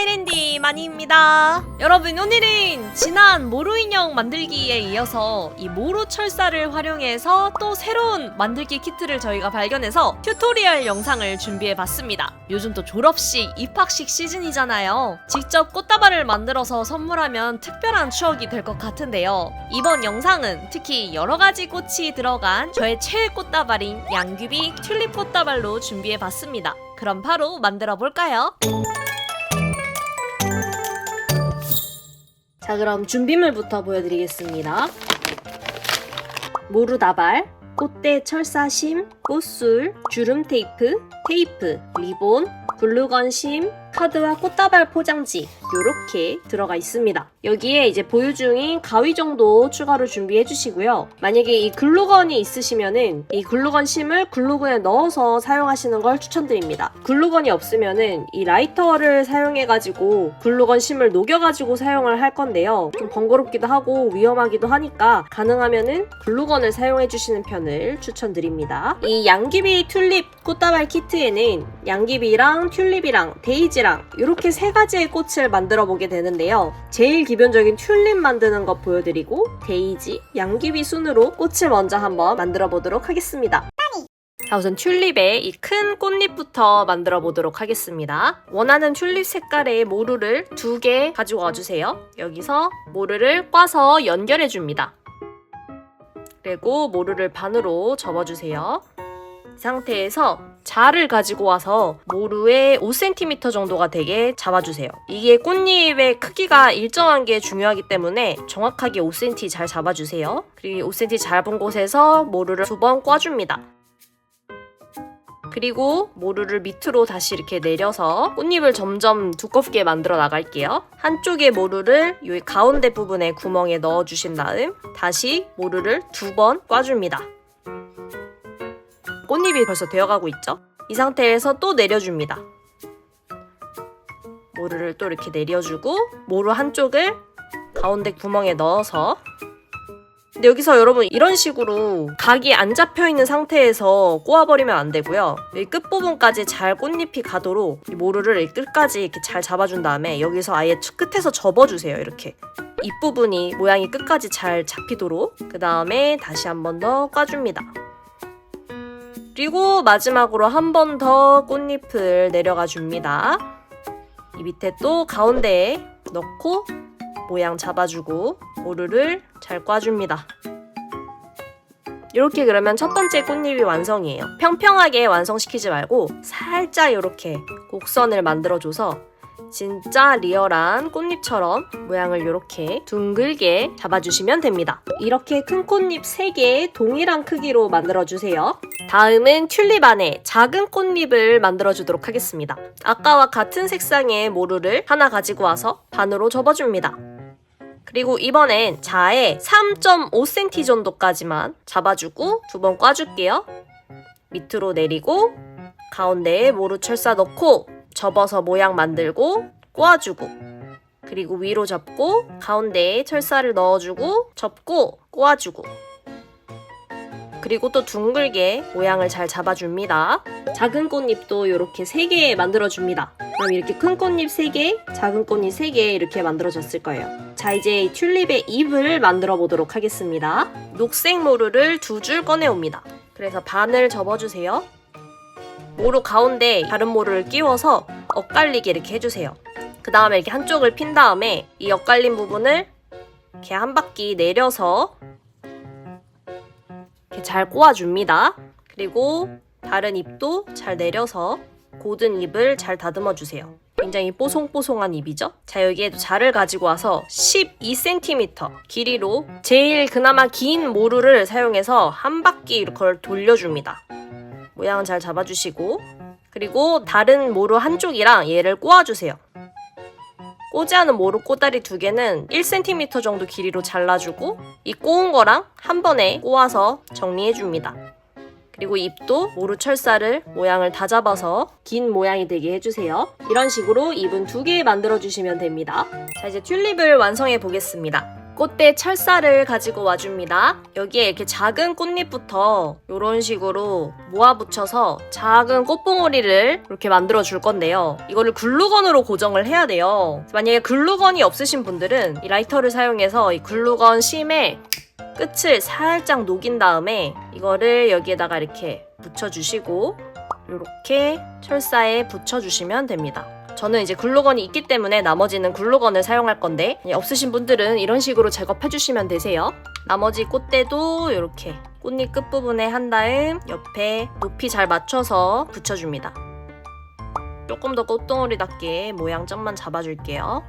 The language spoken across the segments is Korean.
하이랜디 마니입니다. 여러분 오늘은 지난 모루 인형 만들기에 이어서 이 모루 철사를 활용해서 또 새로운 만들기 키트를 저희가 발견해서 튜토리얼 영상을 준비해봤습니다. 요즘 또 졸업식, 입학식 시즌이잖아요. 직접 꽃다발을 만들어서 선물하면 특별한 추억이 될 것 같은데요. 이번 영상은 특히 여러 가지 꽃이 들어간 저의 최애 꽃다발인 양귀비 튤립 꽃다발로 준비해봤습니다. 그럼 바로 만들어 볼까요? 자 그럼 준비물부터 보여드리겠습니다. 모루다발, 꽃대 철사심, 꽃술, 주름 테이프, 테이프, 리본, 글루건심, 카드와 꽃다발 포장지 이렇게 들어가 있습니다. 여기에 이제 보유 중인 가위 정도 추가로 준비해 주시고요. 만약에 이 글루건이 있으시면은 이 글루건 심을 글루건에 넣어서 사용하시는 걸 추천드립니다. 글루건이 없으면은 이 라이터를 사용해 가지고 글루건 심을 녹여 가지고 사용을 할 건데요. 좀 번거롭기도 하고 위험하기도 하니까 가능하면은 글루건을 사용해 주시는 편을 추천드립니다. 이 양귀비 튤립 꽃다발 키트에는 양귀비랑 튤립이랑 데이지 랑 이렇게 세 가지의 꽃을 만들어 보게 되는데요. 제일 기본적인 튤립 만드는 것 보여드리고 데이지, 양귀비 순으로 꽃을 먼저 한번 만들어 보도록 하겠습니다. 자, 우선 튤립의 이 큰 꽃잎부터 만들어 보도록 하겠습니다. 원하는 튤립 색깔의 모루를 두 개 가지고 와주세요. 여기서 모루를 꽈서 연결해 줍니다. 그리고 모루를 반으로 접어주세요. 이 상태에서 자를 가지고 와서 모루의 5cm 정도가 되게 잡아주세요. 이게 꽃잎의 크기가 일정한 게 중요하기 때문에 정확하게 5cm 잘 잡아주세요. 그리고 5cm 잡은 곳에서 모루를 두 번 꽈줍니다. 그리고 모루를 밑으로 다시 이렇게 내려서 꽃잎을 점점 두껍게 만들어 나갈게요. 한쪽의 모루를 이 가운데 부분에 구멍에 넣어 주신 다음 다시 모루를 두 번 꽈줍니다. 꽃잎이 벌써 되어가고 있죠? 이 상태에서 또 내려줍니다. 모루를 또 이렇게 내려주고 모루 한쪽을 가운데 구멍에 넣어서 근데 여기서 여러분 이런 식으로 각이 안 잡혀 있는 상태에서 꼬아버리면 안 되고요. 이 끝부분까지 잘 꽃잎이 가도록 이 모루를 이 끝까지 이렇게 잘 잡아준 다음에 여기서 아예 끝에서 접어주세요. 이렇게 잎부분이 모양이 끝까지 잘 잡히도록 그 다음에 다시 한 번 더 꽈줍니다. 그리고 마지막으로 한 번 더 꽃잎을 내려가 줍니다. 이 밑에 또 가운데에 넣고 모양 잡아주고 모루를 잘 꽈줍니다. 이렇게 그러면 첫 번째 꽃잎이 완성이에요. 평평하게 완성시키지 말고 살짝 이렇게 곡선을 만들어줘서 진짜 리얼한 꽃잎처럼 모양을 이렇게 둥글게 잡아주시면 됩니다. 이렇게 큰 꽃잎 3개 동일한 크기로 만들어주세요. 다음은 튤립 안에 작은 꽃잎을 만들어주도록 하겠습니다. 아까와 같은 색상의 모루를 하나 가지고 와서 반으로 접어줍니다. 그리고 이번엔 자에 3.5cm 정도까지만 잡아주고 두 번 꽈줄게요. 밑으로 내리고 가운데에 모루 철사 넣고 접어서 모양 만들고 꼬아주고 그리고 위로 접고 가운데에 철사를 넣어주고 접고 꼬아주고 그리고 또 둥글게 모양을 잘 잡아줍니다. 작은 꽃잎도 이렇게 3개 만들어줍니다. 그럼 이렇게 큰 꽃잎 3개, 작은 꽃잎 3개 이렇게 만들어졌을 거예요. 자 이제 이 튤립의 잎을 만들어 보도록 하겠습니다. 녹색 모루를 두 줄 꺼내옵니다. 그래서 반을 접어주세요. 모루 가운데 다른 모루를 끼워서 엇갈리게 이렇게 해주세요. 그 다음에 이렇게 한쪽을 핀 다음에 이 엇갈린 부분을 이렇게 한 바퀴 내려서 이렇게 잘 꼬아줍니다. 그리고 다른 잎도 잘 내려서 고든 잎을 잘 다듬어 주세요. 굉장히 뽀송뽀송한 잎이죠? 자, 여기에도 자를 가지고 와서 12cm 길이로 제일 그나마 긴 모루를 사용해서 한 바퀴 이걸 돌려줍니다. 모양은 잘 잡아주시고 그리고 다른 모루 한쪽이랑 얘를 꼬아주세요. 꼬지 않은 모루 꼬다리 두 개는 1cm 정도 길이로 잘라주고 이 꼬은 거랑 한 번에 꼬아서 정리해줍니다. 그리고 잎도 모루 철사를 모양을 다 잡아서 긴 모양이 되게 해주세요. 이런 식으로 잎은 두 개 만들어주시면 됩니다. 자 이제 튤립을 완성해 보겠습니다. 꽃대 철사를 가지고 와줍니다. 여기에 이렇게 작은 꽃잎부터 이런 식으로 모아 붙여서 작은 꽃봉오리를 이렇게 만들어 줄 건데요. 이거를 글루건으로 고정을 해야 돼요. 만약에 글루건이 없으신 분들은 이 라이터를 사용해서 이 글루건 심에 끝을 살짝 녹인 다음에 이거를 여기에다가 이렇게 붙여주시고 이렇게 철사에 붙여주시면 됩니다. 저는 이제 글루건이 있기 때문에 나머지는 글루건을 사용할 건데 예, 없으신 분들은 이런 식으로 작업해 주시면 되세요. 나머지 꽃대도 이렇게 꽃잎 끝부분에 한 다음 옆에 높이 잘 맞춰서 붙여줍니다. 조금 더 꽃동오리답게 모양 점만 잡아줄게요.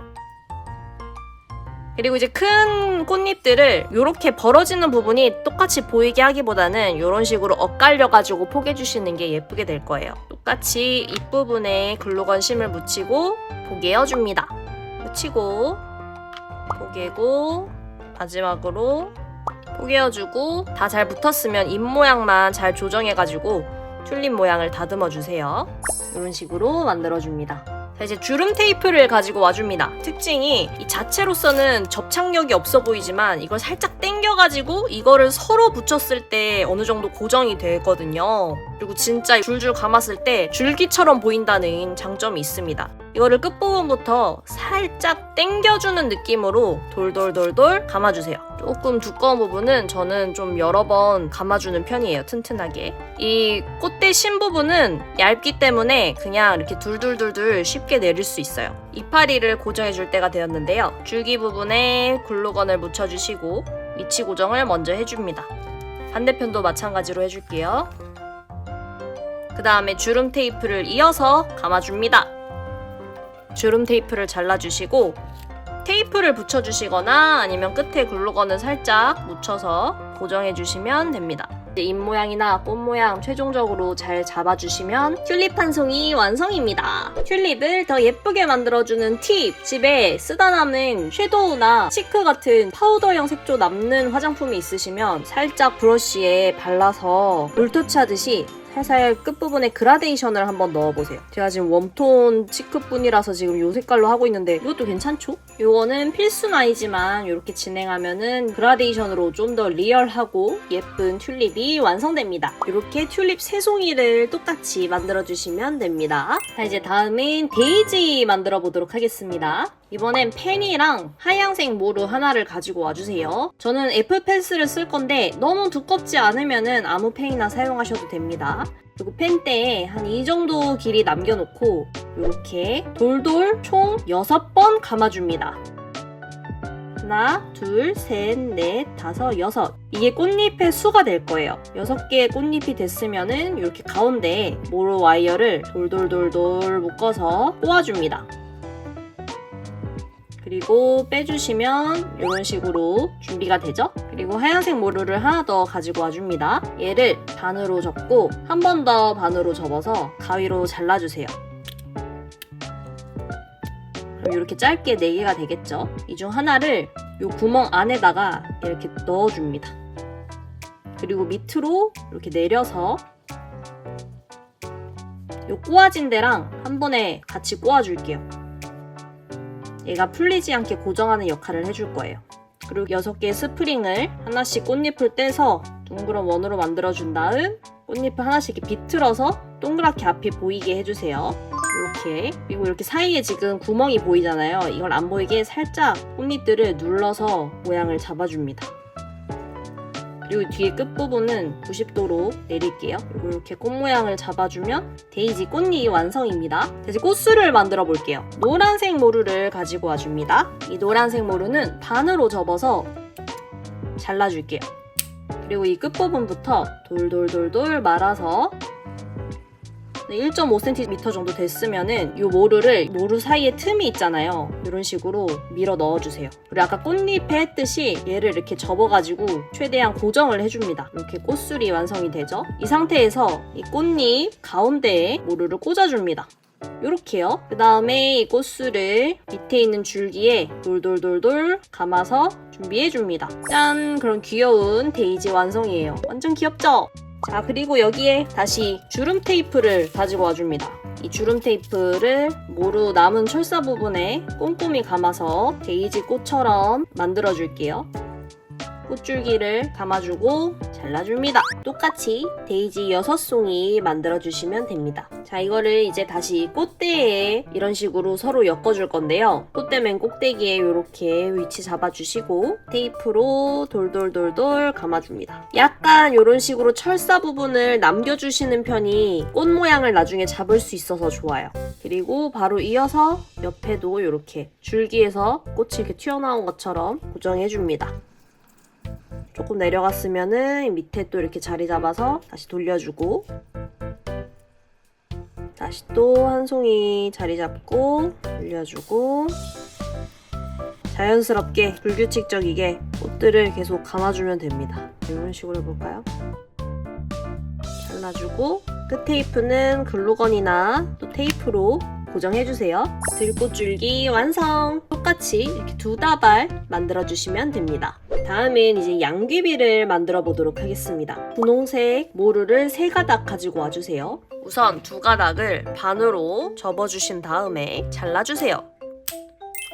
그리고 이제 큰 꽃잎들을 이렇게 벌어지는 부분이 똑같이 보이게 하기보다는 이런 식으로 엇갈려가지고 포개주시는 게 예쁘게 될 거예요. 똑같이 잎부분에 글루건 심을 묻히고 포개어줍니다. 묻히고 포개고 마지막으로 포개어주고 다 잘 붙었으면 잎 모양만 잘 조정해가지고 튤립 모양을 다듬어 주세요. 이런 식으로 만들어줍니다. 자, 이제 주름 테이프를 가지고 와줍니다. 특징이 이 자체로서는 접착력이 없어 보이지만 이걸 살짝 당겨가지고 이거를 서로 붙였을 때 어느 정도 고정이 되거든요. 그리고 진짜 줄줄 감았을 때 줄기처럼 보인다는 장점이 있습니다. 이거를 끝부분부터 살짝 당겨주는 느낌으로 돌돌돌돌 감아주세요. 조금 두꺼운 부분은 저는 좀 여러 번 감아주는 편이에요. 튼튼하게. 이 꽃대 심 부분은 얇기 때문에 그냥 이렇게 둘둘둘둘 쉽게 내릴 수 있어요. 이파리를 고정해줄 때가 되었는데요. 줄기 부분에 글루건을 묻혀주시고 위치 고정을 먼저 해줍니다. 반대편도 마찬가지로 해줄게요. 그 다음에 주름 테이프를 이어서 감아줍니다. 주름 테이프를 잘라주시고 테이프를 붙여주시거나 아니면 끝에 글루건을 살짝 묻혀서 고정해주시면 됩니다. 잎 모양이나 꽃 모양 최종적으로 잘 잡아주시면 튤립 한 송이 완성입니다. 튤립을 더 예쁘게 만들어주는 팁! 집에 쓰다 남은 섀도우나 치크 같은 파우더형 색조 남는 화장품이 있으시면 살짝 브러쉬에 발라서 롤터치 하듯이 살살 끝부분에 그라데이션을 한번 넣어보세요. 제가 지금 웜톤 치크뿐이라서 지금 이 색깔로 하고 있는데 이것도 괜찮죠? 이거는 필수는 아니지만 이렇게 진행하면은 그라데이션으로 좀 더 리얼하고 예쁜 튤립이 완성됩니다. 이렇게 튤립 세 송이를 똑같이 만들어주시면 됩니다. 자 이제 다음은 데이지 만들어 보도록 하겠습니다. 이번엔 펜이랑 하얀색 모루 하나를 가지고 와주세요. 저는 애플 펜슬을 쓸 건데 너무 두껍지 않으면은 아무 펜이나 사용하셔도 됩니다. 그리고 펜대에 한 이 정도 길이 남겨놓고 이렇게 돌돌 총 6번 감아줍니다. 하나, 둘, 셋, 넷, 다섯, 여섯. 이게 꽃잎의 수가 될 거예요. 여섯 개의 꽃잎이 됐으면은 이렇게 가운데에 모로 와이어를 돌돌돌돌 묶어서 꼬아줍니다. 그리고 빼주시면 이런 식으로 준비가 되죠? 그리고 하얀색 모루를 하나 더 가지고 와줍니다. 얘를 반으로 접고 한 번 더 반으로 접어서 가위로 잘라주세요. 그럼 이렇게 짧게 4개가 되겠죠? 이 중 하나를 이 구멍 안에다가 이렇게 넣어줍니다. 그리고 밑으로 이렇게 내려서 이 꼬아진 데랑 한 번에 같이 꼬아줄게요. 얘가 풀리지 않게 고정하는 역할을 해줄 거예요. 그리고 6개의 스프링을 하나씩 꽃잎을 떼서 둥그런 원으로 만들어준 다음 꽃잎을 하나씩 이렇게 비틀어서 동그랗게 앞이 보이게 해주세요. 이렇게 그리고 이렇게 사이에 지금 구멍이 보이잖아요. 이걸 안 보이게 살짝 꽃잎들을 눌러서 모양을 잡아줍니다. 그리고 뒤에 끝부분은 90도로 내릴게요. 이렇게 꽃 모양을 잡아주면 데이지 꽃잎 완성입니다. 자, 이제 꽃술을 만들어 볼게요. 노란색 모루를 가지고 와줍니다. 이 노란색 모루는 반으로 접어서 잘라줄게요. 그리고 이 끝부분부터 돌돌돌돌 말아서 1.5cm 정도 됐으면은 이 모루를 모루 사이에 틈이 있잖아요. 이런 식으로 밀어 넣어주세요. 그리고 아까 꽃잎에 했듯이 얘를 이렇게 접어가지고 최대한 고정을 해줍니다. 이렇게 꽃술이 완성이 되죠. 이 상태에서 이 꽃잎 가운데에 모루를 꽂아줍니다. 이렇게요. 그 다음에 이 꽃술을 밑에 있는 줄기에 돌돌돌돌 감아서 준비해줍니다. 짠! 그런 귀여운 데이지 완성이에요. 완전 귀엽죠? 자, 그리고 여기에 다시 주름 테이프를 가지고 와줍니다. 이 주름 테이프를 모루 남은 철사 부분에 꼼꼼히 감아서 데이지 꽃처럼 만들어 줄게요. 꽃줄기를 감아주고 잘라줍니다. 똑같이 데이지 6송이 만들어주시면 됩니다. 자, 이거를 이제 다시 꽃대에 이런 식으로 서로 엮어줄 건데요. 꽃대 맨 꼭대기에 이렇게 위치 잡아주시고 테이프로 돌돌돌돌 감아줍니다. 약간 이런 식으로 철사 부분을 남겨주시는 편이 꽃 모양을 나중에 잡을 수 있어서 좋아요. 그리고 바로 이어서 옆에도 이렇게 줄기에서 꽃이 이렇게 튀어나온 것처럼 고정해줍니다. 조금 내려갔으면은 밑에 또 이렇게 자리 잡아서 다시 돌려주고 다시 또 한 송이 자리 잡고 돌려주고 자연스럽게 불규칙적이게 꽃들을 계속 감아주면 됩니다. 이런 식으로 해볼까요? 잘라주고 끝 테이프는 글루건이나 또 테이프로 고정해주세요. 들꽃줄기 완성! 똑같이 이렇게 두 다발 만들어주시면 됩니다. 다음은 이제 양귀비를 만들어 보도록 하겠습니다. 분홍색 모루를 세 가닥 가지고 와주세요. 우선 두 가닥을 반으로 접어주신 다음에 잘라주세요.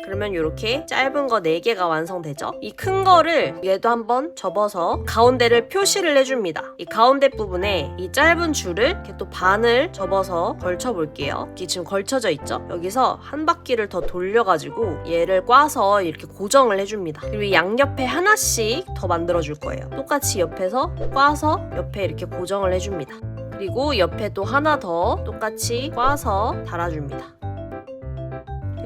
그러면 이렇게 짧은 거 4개가 완성되죠? 이 큰 거를 얘도 한번 접어서 가운데를 표시를 해줍니다. 이 가운데 부분에 이 짧은 줄을 이렇게 또 반을 접어서 걸쳐 볼게요. 이게 지금 걸쳐져 있죠? 여기서 한 바퀴를 더 돌려가지고 얘를 꽈서 이렇게 고정을 해줍니다. 그리고 이 양옆에 하나씩 더 만들어 줄 거예요. 똑같이 옆에서 꽈서 옆에 이렇게 고정을 해줍니다. 그리고 옆에 또 하나 더 똑같이 꽈서 달아줍니다.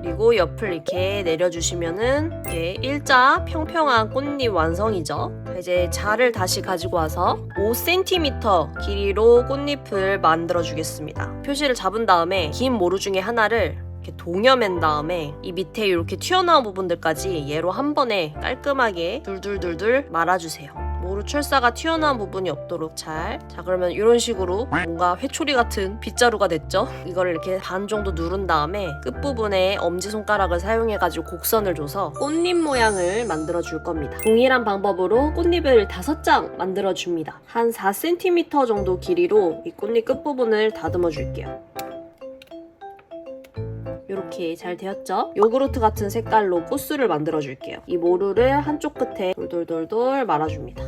그리고 옆을 이렇게 내려주시면은 이렇게 일자 평평한 꽃잎 완성이죠. 자, 이제 자를 다시 가지고 와서 5cm 길이로 꽃잎을 만들어 주겠습니다. 표시를 잡은 다음에 긴 모루 중에 하나를 이렇게 동여맨 다음에 이 밑에 이렇게 튀어나온 부분들까지 얘로 한 번에 깔끔하게 둘둘둘둘 말아주세요. 모루 철사가 튀어나온 부분이 없도록 잘. 자, 그러면 이런 식으로 뭔가 회초리 같은 빗자루가 됐죠? 이거를 이렇게 반 정도 누른 다음에 끝부분에 엄지손가락을 사용해가지고 곡선을 줘서 꽃잎 모양을 만들어 줄 겁니다. 동일한 방법으로 꽃잎을 다섯 장 만들어 줍니다. 한 4cm 정도 길이로 이 꽃잎 끝부분을 다듬어 줄게요. 이렇게 잘 되었죠? 요구르트 같은 색깔로 꽃술을 만들어 줄게요. 이 모루를 한쪽 끝에 돌돌돌돌 말아줍니다.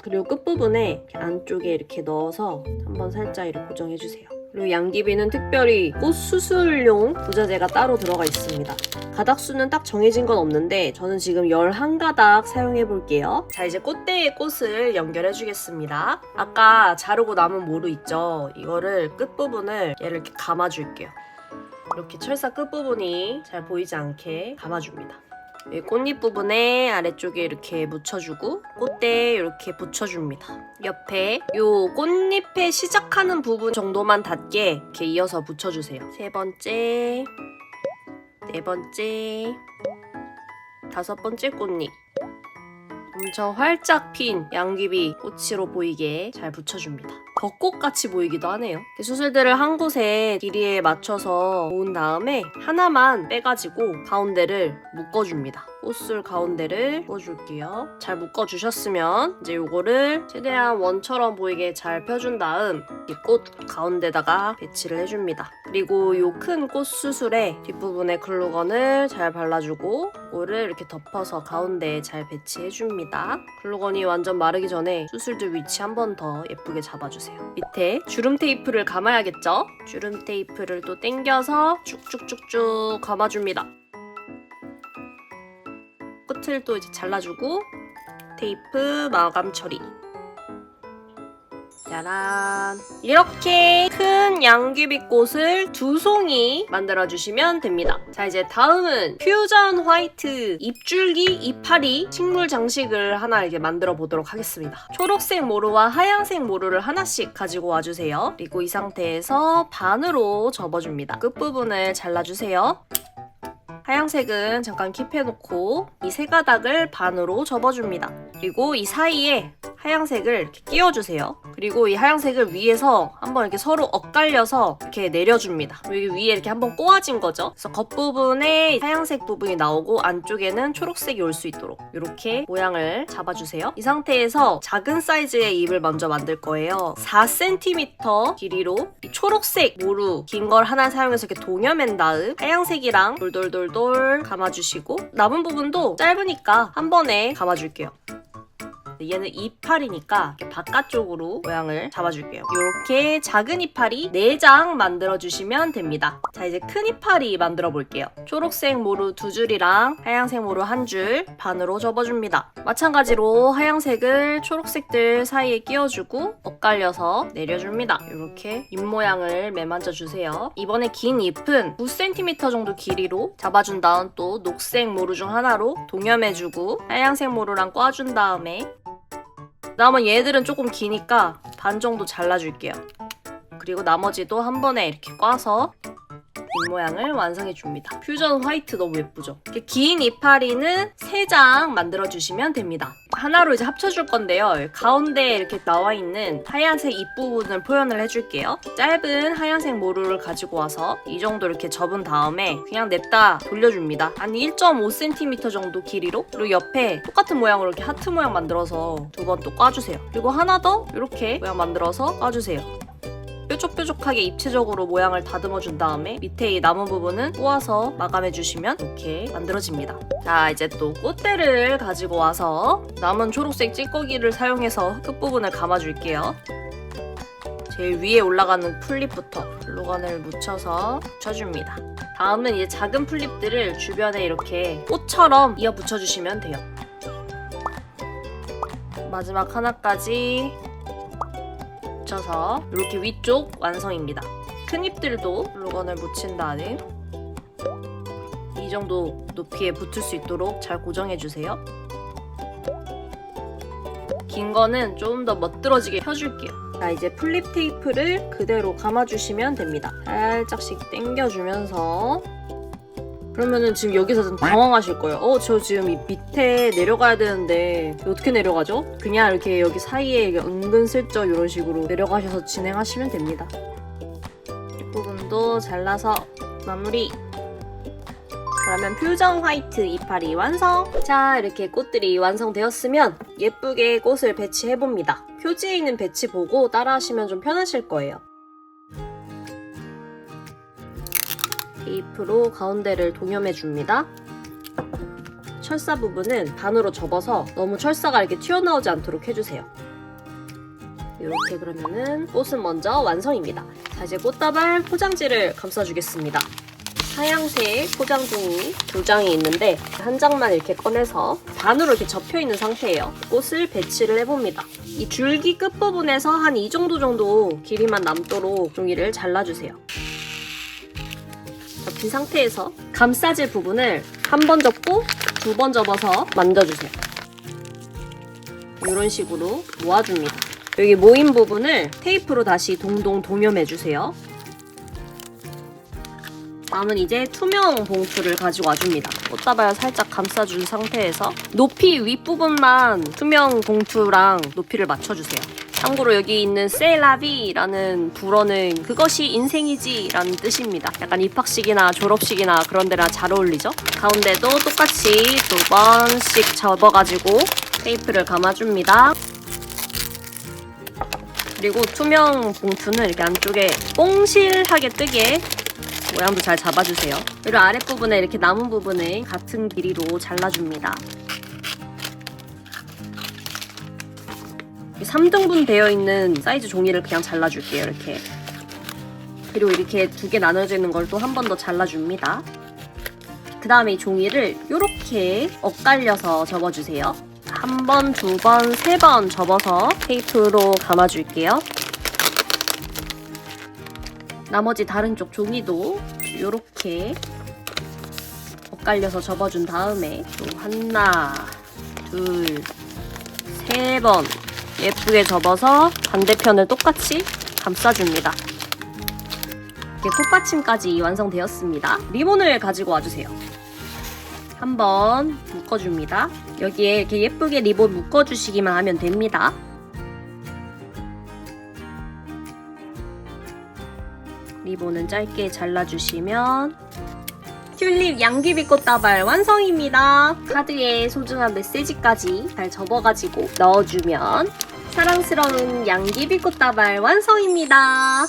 그리고 끝부분에 안쪽에 이렇게 넣어서 한번 살짝 이렇게 고정해주세요. 그리고 양귀비는 특별히 꽃 수술용 부자재가 따로 들어가 있습니다. 가닥수는 딱 정해진 건 없는데 저는 지금 11가닥 사용해 볼게요. 자 이제 꽃대에 꽃을 연결해 주겠습니다. 아까 자르고 남은 모루 있죠? 이거를 끝부분을 얘를 이렇게 감아 줄게요. 이렇게 철사 끝부분이 잘 보이지 않게 감아줍니다. 이 꽃잎 부분에 아래쪽에 이렇게 묻혀주고 꽃대에 이렇게 붙여줍니다. 옆에 요 꽃잎에 시작하는 부분 정도만 닿게 이렇게 이어서 붙여주세요. 세 번째, 네 번째, 다섯 번째 꽃잎. 엄청 활짝 핀 양귀비 꽃으로 보이게 잘 붙여줍니다. 벚꽃같이 보이기도 하네요. 수술들을 한 곳에 길이에 맞춰서 모은 다음에 하나만 빼가지고 가운데를 묶어줍니다. 꽃술 가운데를 묶어줄게요. 잘 묶어주셨으면 이제 요거를 최대한 원처럼 보이게 잘 펴준 다음 이 꽃 가운데다가 배치를 해줍니다. 그리고 요 큰 꽃 수술에 뒷부분에 글루건을 잘 발라주고 이거를 이렇게 덮어서 가운데에 잘 배치해줍니다. 글루건이 완전 마르기 전에 수술들 위치 한 번 더 예쁘게 잡아주세요. 밑에 주름 테이프를 감아야겠죠? 주름 테이프를 또 당겨서 쭉쭉쭉쭉 감아줍니다. 끝을 또 이제 잘라주고 테이프 마감 처리. 짜란. 이렇게 큰 양귀비꽃을 두 송이 만들어주시면 됩니다. 자, 이제 다음은 퓨전 화이트 잎줄기 이파리 식물 장식을 하나 이렇게 만들어 보도록 하겠습니다. 초록색 모루와 하얀색 모루를 하나씩 가지고 와주세요. 그리고 이 상태에서 반으로 접어줍니다. 끝부분을 잘라주세요. 하얀색은 잠깐 킵해놓고 이 세 가닥을 반으로 접어줍니다. 그리고 이 사이에 하얀색을 이렇게 끼워주세요. 그리고 이 하얀색을 위에서 한번 이렇게 서로 엇갈려서 이렇게 내려줍니다. 여기 위에 이렇게 한번 꼬아진 거죠. 그래서 겉부분에 하얀색 부분이 나오고 안쪽에는 초록색이 올 수 있도록 이렇게 모양을 잡아주세요. 이 상태에서 작은 사이즈의 잎을 먼저 만들 거예요. 4cm 길이로 이 초록색 모루 긴 걸 하나 사용해서 이렇게 동여맨 다음 하얀색이랑 돌돌돌돌 감아주시고 남은 부분도 짧으니까 한 번에 감아줄게요. 얘는 이파리니까 바깥쪽으로 모양을 잡아줄게요. 이렇게 작은 이파리 4장 만들어주시면 됩니다. 자 이제 큰 이파리 만들어 볼게요. 초록색 모루 두 줄이랑 하얀색 모루 한 줄 반으로 접어줍니다. 마찬가지로 하얀색을 초록색들 사이에 끼워주고 엇갈려서 내려줍니다. 이렇게 잎 모양을 매만져 주세요. 이번에 긴 잎은 9cm 정도 길이로 잡아준 다음 또 녹색 모루 중 하나로 동여매주고 하얀색 모루랑 꽈준 다음에 남은 얘들은 조금 기니까 반 정도 잘라줄게요. 그리고 나머지도 한 번에 이렇게 꽈서 잎 모양을 완성해 줍니다. 퓨전 화이트 너무 예쁘죠? 이렇게 긴 이파리는 3장 만들어 주시면 됩니다. 하나로 이제 합쳐줄 건데요. 가운데 이렇게 나와 있는 하얀색 잎부분을 표현을 해줄게요. 짧은 하얀색 모루를 가지고 와서 이 정도 이렇게 접은 다음에 그냥 냅다 돌려줍니다. 한 1.5cm 정도 길이로 그리고 옆에 똑같은 모양으로 이렇게 하트 모양 만들어서 두 번 또 꽈주세요. 그리고 하나 더 이렇게 모양 만들어서 꽈주세요. 뾰족뾰족하게 입체적으로 모양을 다듬어 준 다음에 밑에 이 남은 부분은 꼬아서 마감해 주시면 이렇게 만들어집니다. 자 이제 또 꽃대를 가지고 와서 남은 초록색 찌꺼기를 사용해서 끝부분을 감아줄게요. 제일 위에 올라가는 풀잎부터 글루건을 묻혀서 붙여줍니다. 다음은 이제 작은 풀잎들을 주변에 이렇게 꽃처럼 이어 붙여주시면 돼요. 마지막 하나까지 붙여서 이렇게 위쪽 완성입니다. 큰 잎들도 글루건을 묻힌 다음에 이 정도 높이에 붙을 수 있도록 잘 고정해 주세요. 긴 거는 좀 더 멋들어지게 펴줄게요. 자 이제 플립 테이프를 그대로 감아주시면 됩니다. 살짝씩 당겨주면서 그러면은 지금 여기서 좀 당황하실 거예요. 어, 저 지금 이 밑에 내려가야 되는데 어떻게 내려가죠? 그냥 이렇게 여기 사이에 은근슬쩍 이런 식으로 내려가셔서 진행하시면 됩니다. 뒷부분도 잘라서 마무리. 그러면 퓨전 화이트 이파리 완성! 자, 이렇게 꽃들이 완성되었으면 예쁘게 꽃을 배치해봅니다. 표지에 있는 배치 보고 따라하시면 좀 편하실 거예요. 테이프로 가운데를 동여매 줍니다. 철사 부분은 반으로 접어서 너무 철사가 이렇게 튀어나오지 않도록 해주세요. 이렇게 그러면은 꽃은 먼저 완성입니다. 자 이제 꽃다발 포장지를 감싸주겠습니다. 하양색 포장 종이 두 장이 있는데 한 장만 이렇게 꺼내서 반으로 이렇게 접혀 있는 상태예요. 꽃을 배치를 해봅니다. 이 줄기 끝부분에서 한 이 정도 정도 길이만 남도록 종이를 잘라주세요. 접힌 상태에서 감싸질 부분을 한 번 접고 두 번 접어서 만져주세요. 이런 식으로 모아줍니다. 여기 모인 부분을 테이프로 다시 동동 동여매주세요. 다음은 이제 투명 봉투를 가지고 와줍니다. 꽃다발 살짝 감싸준 상태에서 높이 윗부분만 투명 봉투랑 높이를 맞춰주세요. 참고로 여기 있는 셀라비라는 불어는 그것이 인생이지 라는 뜻입니다. 약간 입학식이나 졸업식이나 그런 데나 잘 어울리죠? 가운데도 똑같이 두 번씩 접어가지고 테이프를 감아줍니다. 그리고 투명 봉투는 이렇게 안쪽에 뽕실하게 뜨게 모양도 잘 잡아주세요. 그리고 아랫부분에 이렇게 남은 부분을 같은 길이로 잘라줍니다. 3등분 되어 있는 사이즈 종이를 그냥 잘라줄게요, 이렇게. 그리고 이렇게 두 개 나눠져 있는 걸 또 한 번 더 잘라줍니다. 그 다음에 이 종이를 이렇게 엇갈려서 접어주세요. 한 번, 두 번, 세 번 접어서 테이프로 감아줄게요. 나머지 다른 쪽 종이도 이렇게 엇갈려서 접어준 다음에 또 하나, 둘, 세 번 예쁘게 접어서 반대편을 똑같이 감싸줍니다. 이렇게 톱받침까지 완성되었습니다. 리본을 가지고 와주세요. 한번 묶어줍니다. 여기에 이렇게 예쁘게 리본 묶어주시기만 하면 됩니다. 리본은 짧게 잘라주시면 튤립 양귀비꽃 다발 완성입니다. 카드에 소중한 메시지까지 잘 접어가지고 넣어주면 사랑스러운 양귀비 꽃다발 완성입니다.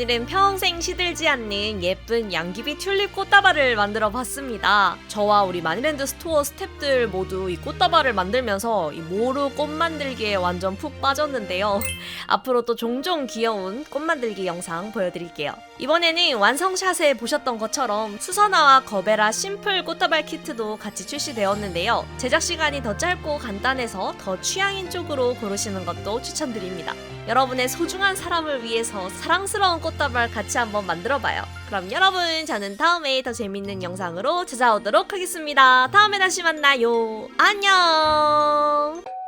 오늘은 평생 시들지 않는 예쁜 양귀비 튤립 꽃다발을 만들어 봤습니다. 저와 우리 마니랜드 스토어 스탭들 모두 이 꽃다발을 만들면서 이 모루 꽃 만들기에 완전 푹 빠졌는데요. 앞으로 또 종종 귀여운 꽃 만들기 영상 보여드릴게요. 이번에는 완성샷에 보셨던 것처럼 수선화와 거베라 심플 꽃다발 키트도 같이 출시되었는데요. 제작 시간이 더 짧고 간단해서 더 취향인 쪽으로 고르시는 것도 추천드립니다. 여러분의 소중한 사람을 위해서 사랑스러운 꽃다발 같이 한번 만들어봐요. 그럼 여러분, 저는 다음에 더 재밌는 영상으로 찾아오도록 하겠습니다. 다음에 다시 만나요. 안녕!